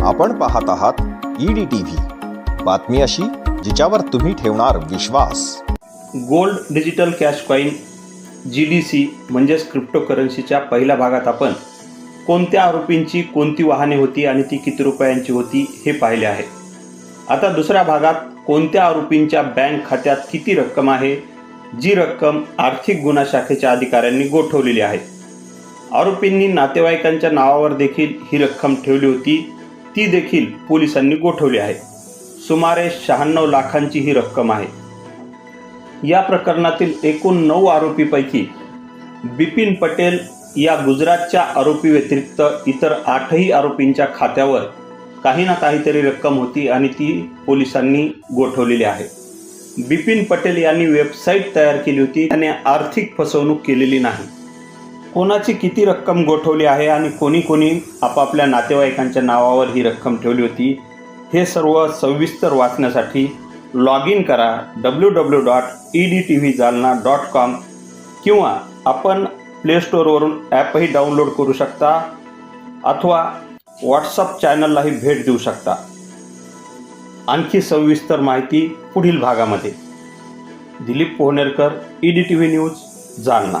आपण पाहत आहात ईडी टीव्ही बातमी अशी जिच्यावर तुम्ही ठेवणार विश्वास. Gold digital cash coin G D C म्हणजेच क्रिप्टोकरन्सीच्या पहिल्या भागात आपण कोणत्या आरोपींची कोणती वाहने होती आणि ती किती रुपयांची होती हे पाहिले आहे. आता दुसऱ्या भागात कोणत्या आरोपींच्या बँक खात्यात किती रक्कम आहे जी रक्कम आर्थिक गुन्हा शाखेच्या अधिकाऱ्यांनी गोठवलेली आहे. आरोपींनी नातेवाईकांच्या नावावर देखील ही रक्कम ठेवली होती. ती देखील पोलिसांनी गोठवली आहे. सुमारे शहाण्णव लाखांची ही रक्कम आहे. या प्रकरणातील एकूण नऊ आरोपीपैकी बिपिन पटेल या गुजरातच्या आरोपी व्यतिरिक्त इतर आठही आरोपींच्या खात्यावर काही ना काहीतरी रक्कम होती आणि ती पोलिसांनी गोठवलेली आहे. बिपिन पटेल यांनी वेबसाईट तयार केली होती. त्याने आर्थिक फसवणूक केलेली नाही. कोणाची किती रक्कम गोठवली आहे आणि कोणी कोणी आपापल्या नातेवाईकांच्या नावावर ही रक्कम ठेवली होती हे सर्व सविस्तर वाचण्यासाठी लॉग इन करा W W dot E D T V Jalna dot com किंवा आपण प्ले स्टोअरवरून ॲपही डाउनलोड करू शकता अथवा व्हॉट्सअप चॅनललाही भेट देऊ शकता. आणखी सविस्तर माहिती पुढील भागामध्ये. Dilip Pohanerkar E D T V news Jalna.